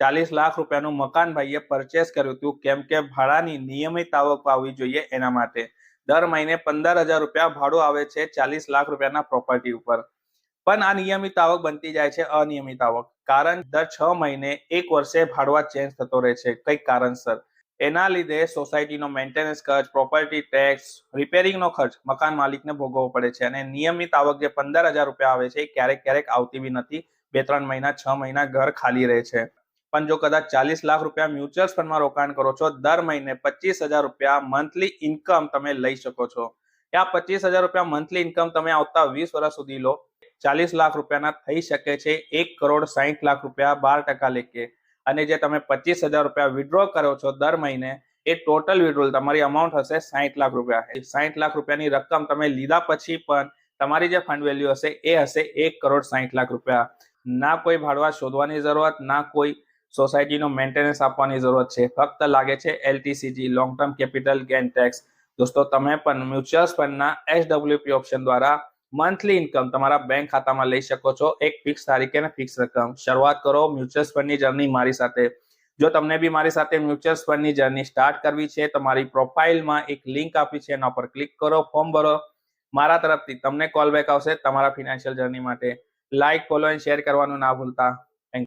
ચાલીસ લાખ રૂપિયાનું મકાન ભાઈએ પરચેસ કર્યું હતું. કેમ કે ભાડાની નિયમિત આવક આવવી જોઈએ એના માટે. દર મહિને પંદર હજાર રૂપિયા ભાડું આવે છે ચાલીસ લાખ રૂપિયાના પ્રોપર્ટી ઉપર. પણ આ નિયમિત આવક બનતી જાય છે અનિયમિત આવક. કારણ દર છ મહિને એક વર્ષે ભાડવા ચેન્જ થતો રહે છે. કઈ કારણસર. એના લીધે સોસાયટીનો મેન્ટેનન્સ ખર્ચ પ્રોપર્ટી ટેક્સ રિપેરિંગનો ખર્ચ મકાન માલિકને ભોગવવો પડે છે. અને નિયમિત આવક જે પંદર હજાર રૂપિયા આવે છે એ ક્યારેક ક્યારેક આવતી બી નથી. બે ત્રણ મહિના, છ મહિના ઘર ખાલી રહે છે. પણ જો કદાચ ચાલીસ લાખ રૂપિયા મ્યુચ્યુઅલ ફંડમાં રોકાણ કરો છો, દર મહિને પચીસ હજાર રૂપિયા મંથલી ઇન્કમ તમે લઈ શકો છો. આ પચીસ હજાર રૂપિયા મંથલી ઇન્કમ તમે આવતા વીસ વર્ષ સુધી લો. ચાલીસ લાખ રૂપિયાના થઈ શકે છે, એક કરોડ સાહીઠ લાખ રૂપિયા બાર ટકા લેખે અને જે તમે પચીસ હજાર રૂપિયા વિડ્રો કરો છો દર મહિને, એ ટોટલ વિડ્રોલ તમારી અમાઉન્ટ હશે સાહીઠ લાખ રૂપિયા. સાહીઠ લાખ રૂપિયાની રકમ તમે લીધા પછી પણ તમારી જે ફંડ વેલ્યુ હશે, એ હશે એક કરોડ સાહીઠ લાખ રૂપિયા. ના કોઈ ભાડવા શોધવાની જરૂરત, ના કોઈ સોસાયટીનો મેન્ટેનન્સ આપવાની જરૂરત છે. ફક્ત લાગે છે LTCG long term capital gain tax દોસ્તો, તમે પણ મ્યુચ્યુઅલ ફંડના એસડબ્લ્યુપી ઓપ્શન દ્વારા મંથલી ઇન્કમ તમારા બેંક ખાતામાં લઈ શકો છો. એક ફિક્સ તારીખે અને ફિક્સ રકમ. શરૂઆત કરો મ્યુચ્યુઅલ ફંડની જર્ની મારી સાથે. જો તમને બી મારી સાથે મ્યુચ્યુઅલ ફંડની જર્ની સ્ટાર્ટ કરવી છે તો મારી પ્રોફાઇલમાં એક લિંક આપી છે, એના પર ક્લિક કરો ફોર્મ ભરો. મારા તરફથી તમને કોલ બેક આવશે તમારા ફિનાન્શિયલ જર્ની માટે. લાઇક ફોલો એન્ડ શેર કરવાનું ના ભૂલતા.